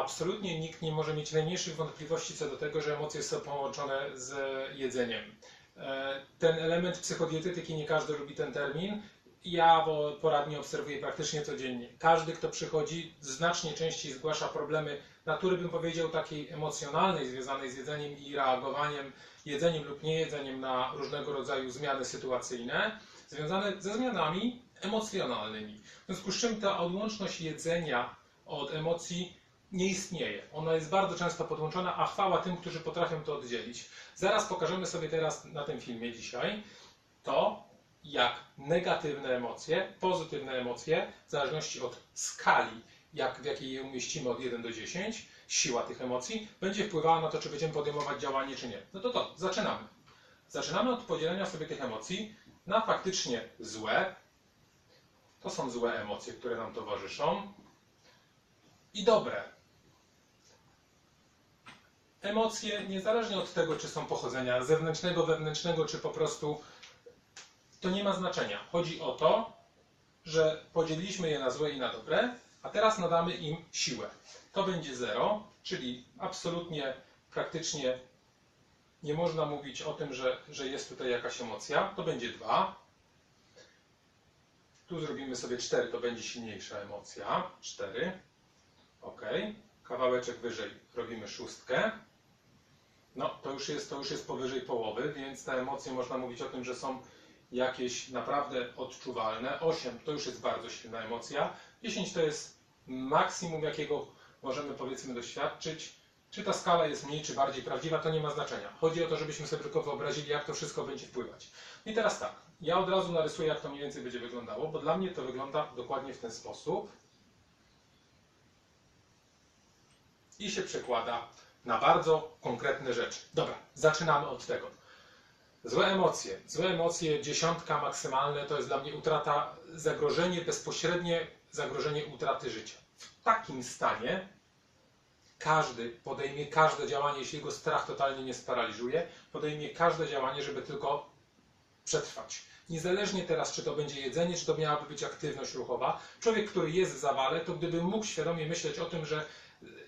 absolutnie nikt nie może mieć najmniejszych wątpliwości co do tego, że emocje są połączone z jedzeniem. E, Ten element psychodietetyki, nie każdy lubi ten termin. Ja poradnie obserwuję praktycznie codziennie. Każdy, kto przychodzi, znacznie częściej zgłasza problemy natury, bym powiedział, takiej emocjonalnej, związanej z jedzeniem i reagowaniem, jedzeniem lub niejedzeniem na różnego rodzaju zmiany sytuacyjne, związane ze zmianami emocjonalnymi. W związku z czym ta odłączność jedzenia od emocji nie istnieje. Ona jest bardzo często podłączona, a chwała tym, którzy potrafią to oddzielić. Zaraz pokażemy sobie teraz na tym filmie dzisiaj to, jak negatywne emocje, pozytywne emocje, w zależności od skali, jak, w jakiej je umieścimy od 1 do 10, siła tych emocji, będzie wpływała na to, czy będziemy podejmować działanie, czy nie. No to to, zaczynamy. Zaczynamy od podzielenia sobie tych emocji na faktycznie złe. To są złe emocje, które nam towarzyszą. I dobre. Emocje, niezależnie od tego, czy są pochodzenia zewnętrznego, wewnętrznego, czy po prostu to nie ma znaczenia. Chodzi o to, że podzieliliśmy je na złe i na dobre, a teraz nadamy im siłę. To będzie 0, czyli absolutnie, praktycznie nie można mówić o tym, że, że jest tutaj jakaś emocja. To będzie 2. Tu zrobimy sobie 4, to będzie silniejsza emocja. 4. Ok. Kawałeczek wyżej robimy szóstkę. No, to już, jest, to już jest powyżej połowy, więc te emocje można mówić o tym, że są jakieś naprawdę odczuwalne. 8 to już jest bardzo silna emocja. 10 to jest maksimum, jakiego możemy powiedzmy doświadczyć. Czy ta skala jest mniej czy bardziej prawdziwa, to nie ma znaczenia. Chodzi o to, żebyśmy sobie tylko wyobrazili, jak to wszystko będzie wpływać. I teraz tak, ja od razu narysuję, jak to mniej więcej będzie wyglądało, bo dla mnie to wygląda dokładnie w ten sposób. I się przekłada na bardzo konkretne rzeczy. Dobra, zaczynamy od tego. Złe emocje. Złe emocje, dziesiątka maksymalne, to jest dla mnie utrata, zagrożenie, bezpośrednie zagrożenie utraty życia. W takim stanie każdy podejmie każde działanie, jeśli go strach totalnie nie sparaliżuje, podejmie każde działanie, żeby tylko przetrwać. Niezależnie teraz, czy to będzie jedzenie, czy to miałaby być aktywność ruchowa, człowiek, który jest w zawale, to gdyby mógł świadomie myśleć o tym, że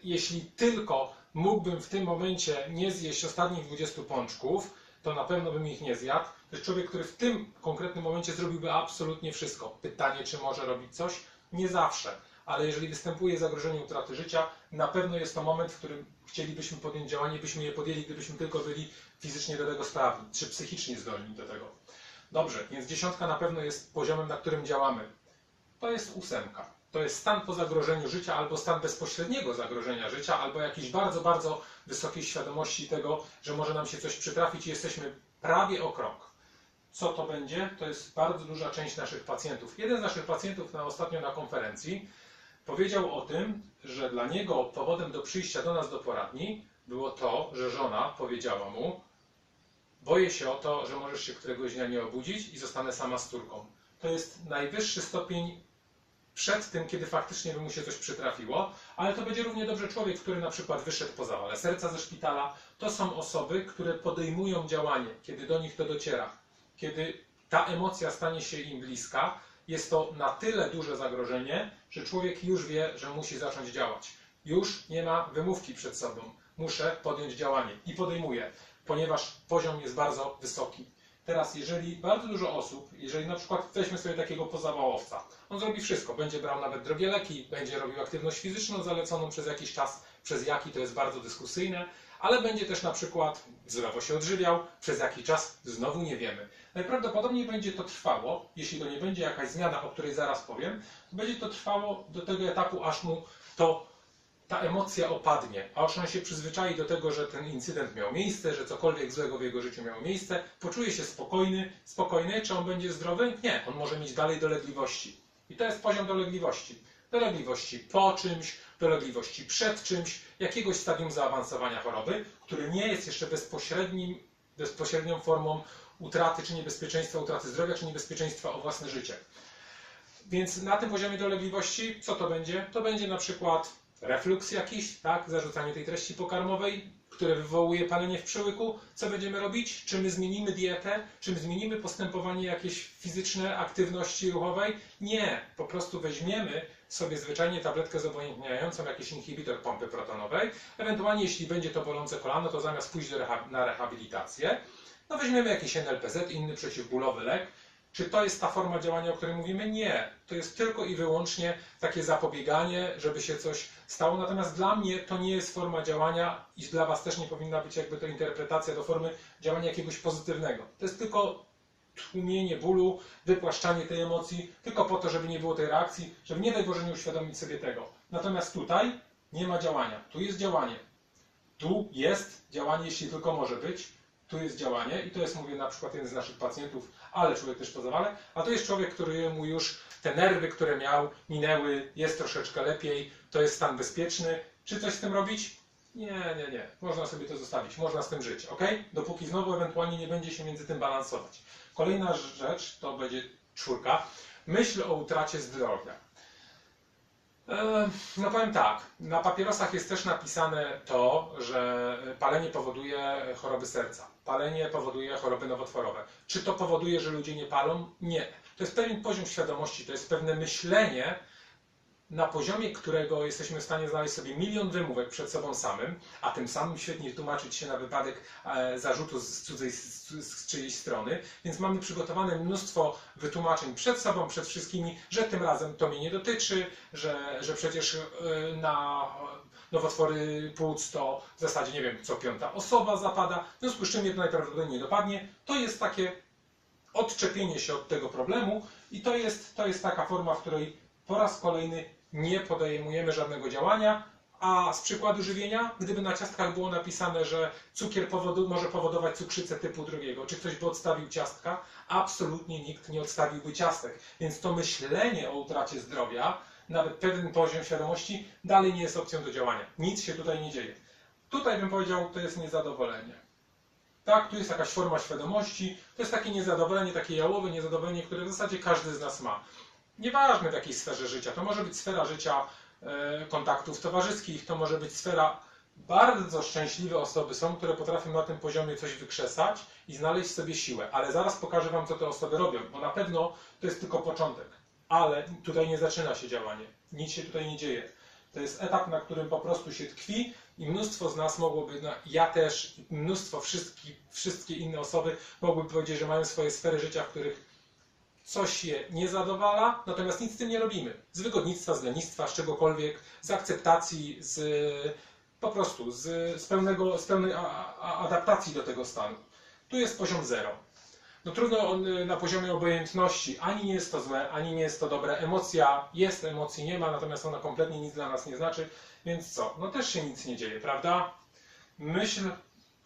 jeśli tylko mógłbym w tym momencie nie zjeść ostatnich 20 pączków, to na pewno bym ich nie zjadł. To jest człowiek, który w tym konkretnym momencie zrobiłby absolutnie wszystko. Pytanie, czy może robić coś? Nie zawsze. Ale jeżeli występuje zagrożenie utraty życia, na pewno jest to moment, w którym chcielibyśmy podjąć działanie, byśmy je podjęli, gdybyśmy tylko byli fizycznie do tego sprawni, czy psychicznie zdolni do tego. Dobrze, więc dziesiątka na pewno jest poziomem, na którym działamy. To jest ósemka. To jest stan po zagrożeniu życia, albo stan bezpośredniego zagrożenia życia, albo jakiejś bardzo, bardzo wysokiej świadomości tego, że może nam się coś przytrafić i jesteśmy prawie o krok. Co to będzie? To jest bardzo duża część naszych pacjentów. Jeden z naszych pacjentów na ostatnio na konferencji powiedział o tym, że dla niego powodem do przyjścia do nas do poradni było to, że żona powiedziała mu: Boję się o to, że możesz się któregoś dnia nie obudzić i zostanę sama z córką. To jest najwyższy stopień przed tym, kiedy faktycznie by mu się coś przytrafiło, ale to będzie równie dobrze człowiek, który na przykład wyszedł po zawale serca ze szpitala. To są osoby, które podejmują działanie, kiedy do nich to dociera, kiedy ta emocja stanie się im bliska. Jest to na tyle duże zagrożenie, że człowiek już wie, że musi zacząć działać. Już nie ma wymówki przed sobą. Muszę podjąć działanie i podejmuję, ponieważ poziom jest bardzo wysoki. Teraz, jeżeli bardzo dużo osób, jeżeli na przykład weźmy sobie takiego pozawałowca, on zrobi wszystko, będzie brał nawet drogie leki, będzie robił aktywność fizyczną zaleconą przez jakiś czas, przez jaki to jest bardzo dyskusyjne, ale będzie też na przykład zdrowo się odżywiał, przez jaki czas znowu nie wiemy. Najprawdopodobniej będzie to trwało, jeśli to nie będzie jakaś zmiana, o której zaraz powiem, będzie to trwało do tego etapu, aż mu to ta emocja opadnie, a on się przyzwyczai do tego, że ten incydent miał miejsce, że cokolwiek złego w jego życiu miało miejsce, poczuje się spokojny, spokojny, czy on będzie zdrowy? Nie, on może mieć dalej dolegliwości. I to jest poziom dolegliwości. Dolegliwości po czymś, dolegliwości przed czymś, jakiegoś stadium zaawansowania choroby, który nie jest jeszcze bezpośrednim, bezpośrednią formą utraty czy niebezpieczeństwa utraty zdrowia, czy niebezpieczeństwa o własne życie. Więc na tym poziomie dolegliwości, co to będzie? To będzie na przykład refluks jakiś, tak, zarzucanie tej treści pokarmowej, które wywołuje palenie w przełyku. Co będziemy robić? Czy my zmienimy dietę? Czy my zmienimy postępowanie jakieś fizyczne, aktywności ruchowej? Nie, po prostu weźmiemy sobie zwyczajnie tabletkę zobojętniającą, jakiś inhibitor pompy protonowej. Ewentualnie, jeśli będzie to bolące kolano, to zamiast pójść reha- na rehabilitację, no weźmiemy jakiś NLPZ, inny przeciwbólowy lek. Czy to jest ta forma działania, o której mówimy? Nie. To jest tylko i wyłącznie takie zapobieganie, żeby się coś stało. Natomiast dla mnie to nie jest forma działania i dla Was też nie powinna być jakby to interpretacja do formy działania jakiegoś pozytywnego. To jest tylko tłumienie bólu, wypłaszczanie tej emocji, tylko po to, żeby nie było tej reakcji, żeby nie daj Boże nie uświadomić sobie tego. Natomiast tutaj nie ma działania. Tu jest działanie. Tu jest działanie, jeśli tylko może być. Tu jest działanie i to jest, mówię, na przykład jeden z naszych pacjentów, ale człowiek też po zawale, a to jest człowiek, któremu już te nerwy, które miał, minęły, jest troszeczkę lepiej, to jest stan bezpieczny. Czy coś z tym robić? Nie, nie, nie. Można sobie to zostawić, można z tym żyć, ok? Dopóki znowu ewentualnie nie będzie się między tym balansować. Kolejna rzecz to będzie czwórka. Myśl o utracie zdrowia. E, No powiem tak, na papierosach jest też napisane to, że palenie powoduje choroby serca. Palenie powoduje choroby nowotworowe. Czy to powoduje, że ludzie nie palą? Nie. To jest pewien poziom świadomości, to jest pewne myślenie, na poziomie którego jesteśmy w stanie znaleźć sobie milion wymówek przed sobą samym, a tym samym świetnie tłumaczyć się na wypadek e, zarzutu z, cudzej, z, czyjejś strony. Więc mamy przygotowane mnóstwo wytłumaczeń przed sobą, przed wszystkimi, że tym razem to mnie nie dotyczy, że, że przecież e, na nowotwory płuc to w zasadzie nie wiem, co piąta osoba zapada, w związku z czym mnie to najprawdopodobniej nie dopadnie. To jest takie odczepienie się od tego problemu i to jest, to jest taka forma, w której po raz kolejny nie podejmujemy żadnego działania, a z przykładu żywienia, gdyby na ciastkach było napisane, że cukier powodu, może powodować cukrzycę typu drugiego, czy ktoś by odstawił ciastka? Absolutnie nikt nie odstawiłby ciastek. Więc to myślenie o utracie zdrowia, nawet pewien poziom świadomości, dalej nie jest opcją do działania. Nic się tutaj nie dzieje. Tutaj bym powiedział, to jest niezadowolenie. Tak, tu jest jakaś forma świadomości, to jest takie niezadowolenie, takie jałowe niezadowolenie, które w zasadzie każdy z nas ma. Nieważne w jakiej sferze życia, to może być sfera życia e, kontaktów towarzyskich, to może być sfera, bardzo szczęśliwe osoby są, które potrafią na tym poziomie coś wykrzesać i znaleźć sobie siłę, ale zaraz pokażę Wam, co te osoby robią, bo na pewno to jest tylko początek, ale tutaj nie zaczyna się działanie, nic się tutaj nie dzieje. To jest etap, na którym po prostu się tkwi i mnóstwo z nas mogłoby, no, ja też, mnóstwo, wszystkie, wszystkie inne osoby mogłyby powiedzieć, że mają swoje sfery życia, w których coś je nie zadowala, natomiast nic z tym nie robimy. Z wygodnictwa, z lenistwa, z czegokolwiek, z akceptacji, z po prostu z, z, pełnego, z pełnej a, a, adaptacji do tego stanu. Tu jest poziom zero. No trudno on, na poziomie obojętności, ani nie jest to złe, ani nie jest to dobre. Emocja jest, emocji nie ma, natomiast ona kompletnie nic dla nas nie znaczy, więc co? No też się nic nie dzieje, prawda? Myśl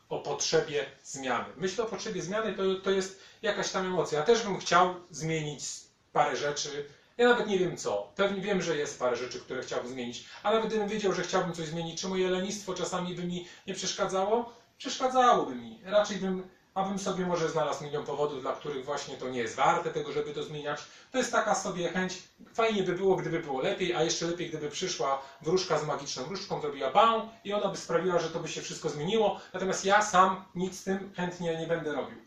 o potrzebie zmiany. Myśl o potrzebie zmiany to, to jest jakaś tam emocja. Ja też bym chciał zmienić parę rzeczy. Ja nawet nie wiem co. Pewnie wiem, że jest parę rzeczy, które chciałbym zmienić. A nawet gdybym wiedział, że chciałbym coś zmienić, czy moje lenistwo czasami by mi nie przeszkadzało? Przeszkadzałoby mi. Raczej bym, abym sobie może znalazł milion powodów, dla których właśnie to nie jest warte tego, żeby to zmieniać. To jest taka sobie chęć. Fajnie by było, gdyby było lepiej, a jeszcze lepiej, gdyby przyszła wróżka z magiczną wróżką, zrobiła bał i ona by sprawiła, że to by się wszystko zmieniło. Natomiast ja sam nic z tym chętnie nie będę robił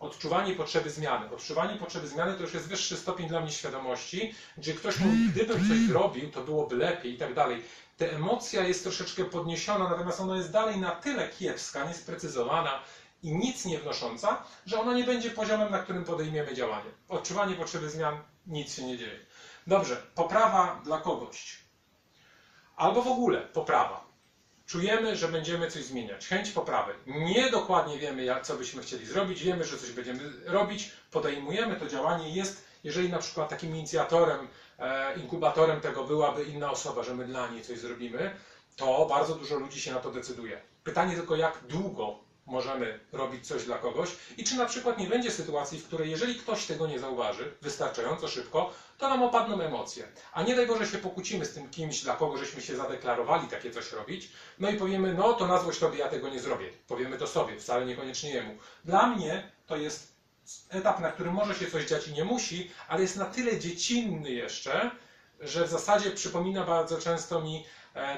odczuwanie potrzeby zmiany. Odczuwanie potrzeby zmiany to już jest wyższy stopień dla mnie świadomości, gdzie ktoś mówi, gdybym coś zrobił, to byłoby lepiej i tak dalej. Ta emocja jest troszeczkę podniesiona, natomiast ona jest dalej na tyle kiepska, niesprecyzowana i nic nie wnosząca, że ona nie będzie poziomem, na którym podejmiemy działanie. Odczuwanie potrzeby zmian, nic się nie dzieje. Dobrze, poprawa dla kogoś. Albo w ogóle poprawa. Czujemy, że będziemy coś zmieniać, chęć poprawy. Nie dokładnie wiemy, co byśmy chcieli zrobić, wiemy, że coś będziemy robić, podejmujemy to działanie. Jest, jeżeli na przykład takim inicjatorem, e, inkubatorem tego byłaby inna osoba, że my dla niej coś zrobimy, to bardzo dużo ludzi się na to decyduje. Pytanie tylko, jak długo możemy robić coś dla kogoś i czy na przykład nie będzie sytuacji, w której jeżeli ktoś tego nie zauważy wystarczająco szybko, to nam opadną emocje. A nie daj Boże się pokłócimy z tym kimś, dla kogo żeśmy się zadeklarowali takie coś robić, no i powiemy, no to na złość tobie ja tego nie zrobię. Powiemy to sobie, wcale niekoniecznie jemu. Dla mnie to jest etap, na którym może się coś dziać i nie musi, ale jest na tyle dziecinny jeszcze, że w zasadzie przypomina bardzo często mi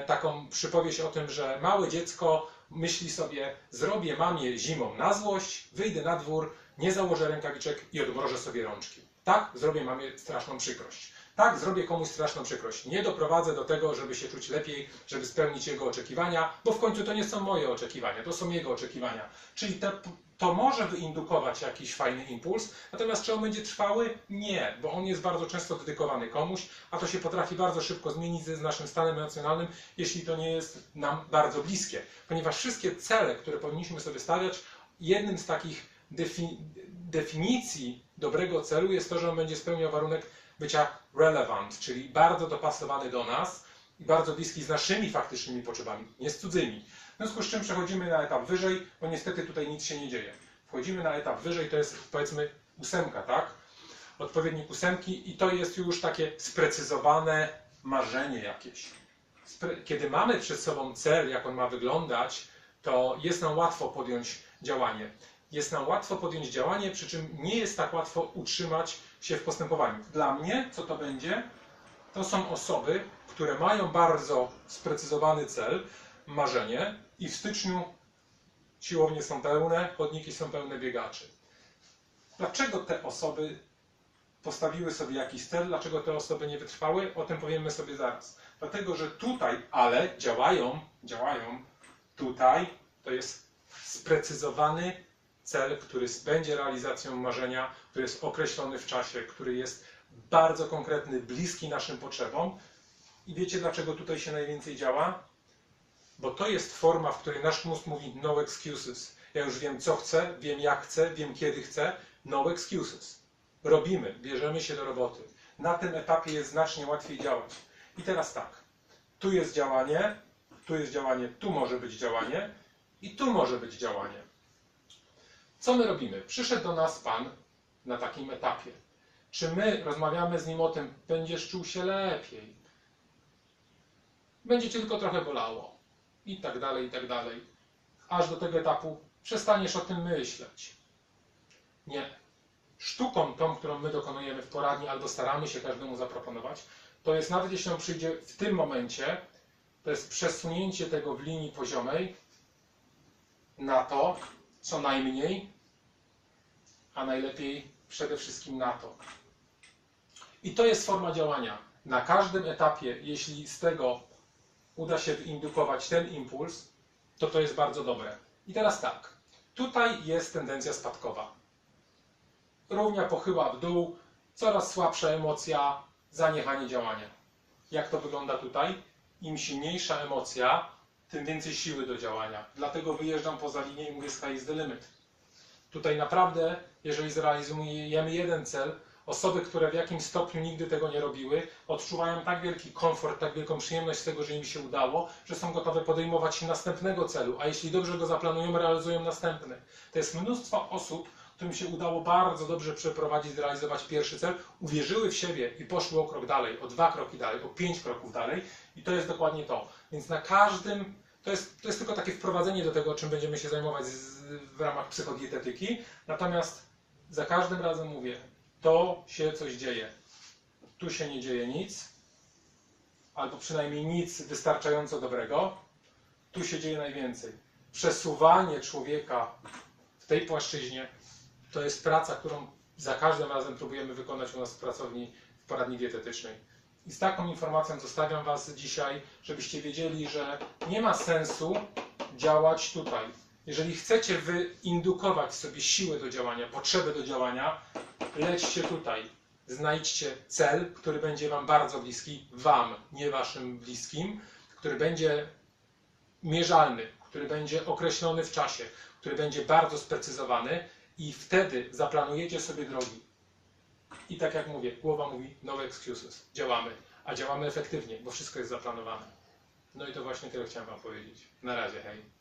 taką przypowieść o tym, że małe dziecko myśli sobie, zrobię mamie zimą na złość, wyjdę na dwór, nie założę rękawiczek i odmrożę sobie rączki. Tak, zrobię mamie straszną przykrość. Tak, zrobię komuś straszną przykrość. Nie doprowadzę do tego, żeby się czuć lepiej, żeby spełnić jego oczekiwania, bo w końcu to nie są moje oczekiwania, to są jego oczekiwania. Czyli te, to może wyindukować jakiś fajny impuls, natomiast czy on będzie trwały? Nie, bo on jest bardzo często dedykowany komuś, a to się potrafi bardzo szybko zmienić z naszym stanem emocjonalnym, jeśli to nie jest nam bardzo bliskie. Ponieważ wszystkie cele, które powinniśmy sobie stawiać, jednym z takich defi definicji dobrego celu jest to, że on będzie spełniał warunek bycia relevant, czyli bardzo dopasowany do nas bardzo bliski z naszymi faktycznymi potrzebami, nie z cudzymi. W związku z czym przechodzimy na etap wyżej, bo niestety tutaj nic się nie dzieje. Wchodzimy na etap wyżej, to jest powiedzmy ósemka, tak? Odpowiednik ósemki i to jest już takie sprecyzowane marzenie jakieś. Kiedy mamy przed sobą cel, jak on ma wyglądać, to jest nam łatwo podjąć działanie. Jest nam łatwo podjąć działanie, przy czym nie jest tak łatwo utrzymać się w postępowaniu. Dla mnie, co to będzie? To są osoby, które mają bardzo sprecyzowany cel, marzenie i w styczniu siłownie są pełne, chodniki są pełne biegaczy. Dlaczego te osoby postawiły sobie jakiś cel, dlaczego te osoby nie wytrwały? O tym powiemy sobie zaraz. Dlatego, że tutaj, ale działają, działają, tutaj to jest sprecyzowany cel, który będzie realizacją marzenia, który jest określony w czasie, który jest bardzo konkretny, bliski naszym potrzebom. I wiecie, dlaczego tutaj się najwięcej działa? Bo to jest forma, w której nasz mózg mówi no excuses. Ja już wiem, co chcę, wiem, jak chcę, wiem, kiedy chcę. No excuses. Robimy, bierzemy się do roboty. Na tym etapie jest znacznie łatwiej działać. I teraz tak. Tu jest działanie, tu jest działanie, tu może być działanie i tu może być działanie. Co my robimy? Przyszedł do nas Pan na takim etapie. Czy my rozmawiamy z Nim o tym, będziesz czuł się lepiej? Będzie Cię tylko trochę bolało. I tak dalej, i tak dalej. Aż do tego etapu przestaniesz o tym myśleć. Nie. Sztuką tą, którą my dokonujemy w poradni albo staramy się każdemu zaproponować, to jest nawet jeśli on przyjdzie w tym momencie, to jest przesunięcie tego w linii poziomej na to, co najmniej, a najlepiej przede wszystkim na to. I to jest forma działania. Na każdym etapie, jeśli z tego uda się wyindukować ten impuls, to to jest bardzo dobre. I teraz tak, tutaj jest tendencja spadkowa. Równia pochyła w dół, coraz słabsza emocja, zaniechanie działania. Jak to wygląda tutaj? Im silniejsza emocja, tym więcej siły do działania. Dlatego wyjeżdżam poza linię i mówię sky is the limit. Tutaj naprawdę, jeżeli zrealizujemy jeden cel, osoby, które w jakimś stopniu nigdy tego nie robiły, odczuwają tak wielki komfort, tak wielką przyjemność z tego, że im się udało, że są gotowe podejmować następnego celu, a jeśli dobrze go zaplanują, realizują następny. To jest mnóstwo osób, którym się udało bardzo dobrze przeprowadzić, zrealizować pierwszy cel, uwierzyły w siebie i poszły o krok dalej, o dwa kroki dalej, o pięć kroków dalej i to jest dokładnie to. Więc na każdym, to jest, to jest tylko takie wprowadzenie do tego, czym będziemy się zajmować z, w ramach psychodietetyki, natomiast za każdym razem mówię, to się coś dzieje. Tu się nie dzieje nic, albo przynajmniej nic wystarczająco dobrego. Tu się dzieje najwięcej. Przesuwanie człowieka w tej płaszczyźnie to jest praca, którą za każdym razem próbujemy wykonać u nas w pracowni w poradni dietetycznej. I z taką informacją zostawiam Was dzisiaj, żebyście wiedzieli, że nie ma sensu działać tutaj. Jeżeli chcecie wyindukować sobie siłę do działania, potrzebę do działania, lećcie tutaj. Znajdźcie cel, który będzie Wam bardzo bliski, Wam, nie Waszym bliskim, który będzie mierzalny, który będzie określony w czasie, który będzie bardzo sprecyzowany i wtedy zaplanujecie sobie drogi. I tak jak mówię, głowa mówi no excuses, działamy, a działamy efektywnie, bo wszystko jest zaplanowane. No i to właśnie tyle chciałem Wam powiedzieć. Na razie, hej.